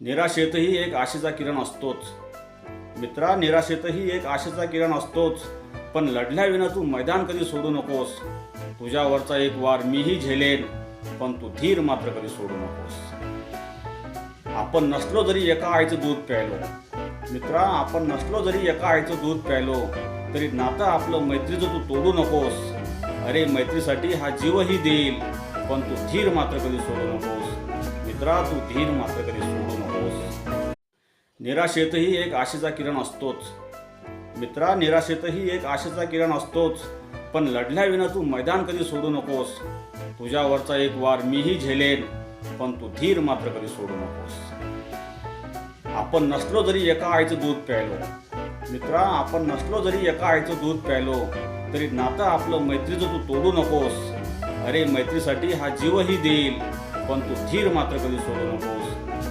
निराशेतही एक आशेचा किरण असतोच. मित्रा निराशेतही एक आशेचा किरण असतोच. पण लढल्याविना तू मैदान कधी सोडू नकोस. तुझ्यावरचा एक वार मीही झेलेन पण तू धीर मात्र कधी सोडू नकोस. आपण नसलो जरी एका आईचं दूध प्यायलो. मित्रा आपण नसलो जरी एका आईचं दूध प्यायलो तरी नातं आपलं मैत्रीचं तू तोडू नकोस. अरे मैत्रीसाठी हा जीवही देईल पण तू धीर मात्र कधी सोडू नकोस. मित्रा तू धीर मात्र कधी सोडू नकोस. निराशेतही एक आशेचा किरण असतोच. मित्रा निराशेतही एक आशेचा किरण असतोच. पण लढल्याविना तू मैदान कधी सोडू नकोस. तुझ्यावरचा एक वार मीही झेलेन पण तू धीर मात्र कधी सोडू नकोस. आपण नसलो जरी एका आईचं दूध प्यायलो. मित्रा आपण नसलो जरी एका आईचं दूध प्यायलो तरी नातं आपलं मैत्रीचं तू तोडू नकोस. अरे मैत्रीसाठी हा जीवही देईल. પરંતુ ધીર માત્ર કદી સોલો ન